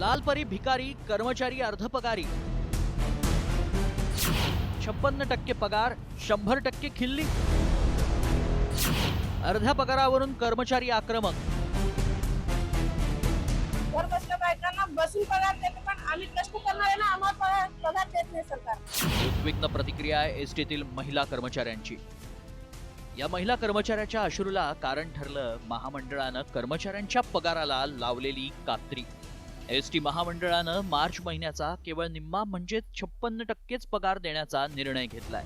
लालपरी भिकारी कर्मचारी अर्धपगारी. छप्पन्न टक्के पगार शंभर टक्के खिल्ली. अर्ध्या पगारावरून कर्मचारी आक्रमक. उद्विग्न प्रतिक्रिया आहे एस टीतील महिला कर्मचाऱ्यांची. या महिला कर्मचाऱ्याच्या अश्रूला कारण ठरलं महामंडळानं कर्मचाऱ्यांच्या पगाराला लावलेली कात्री. एस टी महामंडळानं मार्च महिन्याचा केवळ निम्मा म्हणजे छप्पन्न टक्केच पगार देण्याचा निर्णय घेतलाय.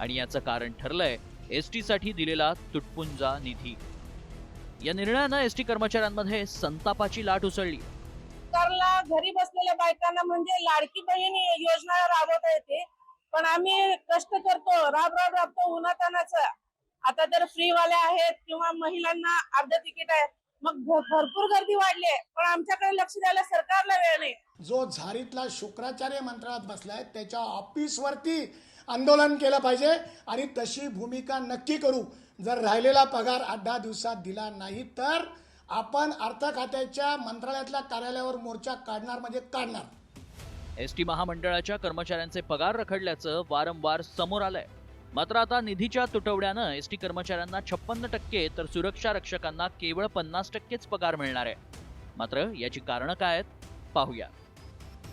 आणि याचं कारण ठरलंय एस टी साठी दिलेला तुटपुंजा निधी. या निर्णयानं एस टी कर्मचाऱ्यांमध्ये संतापाची लाट उसळली. सरकारला घरी बसलेल्या बायकांना म्हणजे लाडकी बहीण योजना राबवता येते पण आम्ही कष्ट करतो राब राब राबतो उन्हातानाच. आता तर फ्री वाले आहेत किंवा महिलांना अर्ध तिकीट आहे मग भरपूर गर्दी वाढली आहे. पण आमच्याकडे लक्ष द्यायला सरकारला वेळ नाही. जो झारीतला शुक्राचार्य मंत्रालयात बसलाय त्याच्या ऑफिसवरती आंदोलन केलं पाहिजे आणि तशी भूमिका नक्की करू. जर राहिलेला पगार आठ दहा दिवसात दिला नाही तर आपण अर्थ खात्याच्या मंत्रालयातल्या कार्यालयावर मोर्चा काढणार म्हणजे काढणार. एस टी महामंडळाच्या कर्मचाऱ्यांचे पगार रखडल्याचं वारंवार समोर आलंय. मात्र आता निधीच्या तुटवड्यानं एस टी कर्मचाऱ्यांना छप्पन्न टक्के तर सुरक्षा रक्षकांना केवळ पन्नास टक्केच पगार मिळणार आहे. मात्र याची कारणं काय आहेत? पाहूया.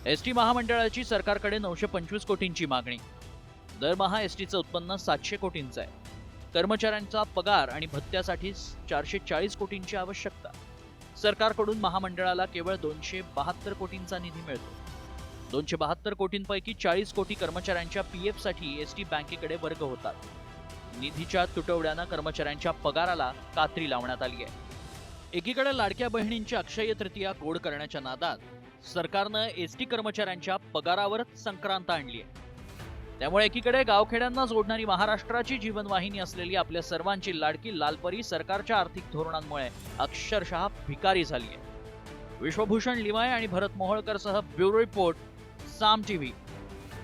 एस टी महामंडळाची सरकारकडे नऊशे पंचवीस कोटींची मागणी. दरमहा एस टीचं उत्पन्न सातशे कोटींचं आहे. कर्मचाऱ्यांचा पगार आणि भत्त्यासाठी चारशे चाळीस कोटींची आवश्यकता. सरकारकडून महामंडळाला केवळ दोनशे बहात्तर कोटींचा निधी मिळतो. दोनशे बहात्तर कोटींपैकी चाळीस कोटी कर्मचाऱ्यांच्या पी एफसाठी एस टी बँकेकडे वर्ग होतात. निधीच्या तुटवड्यानं कर्मचाऱ्यांच्या पगाराला कात्री लावण्यात आली आहे. एकीकडे लाडक्या बहिणींची अक्षय तृतीया गोड करण्याच्या नादात सरकारनं एस टी कर्मचाऱ्यांच्या पगारावरच संक्रांत आणली आहे. त्यामुळे एकीकडे गावखेड्यांना जोडणारी महाराष्ट्राची जीवनवाहिनी असलेली आपल्या सर्वांची लाडकी लालपरी सरकारच्या आर्थिक धोरणांमुळे अक्षरशः भिकारी झाली आहे. विश्वभूषण लिमाय आणि भरत मोहोळकर सह ब्युरो रिपोर्ट Sam TV.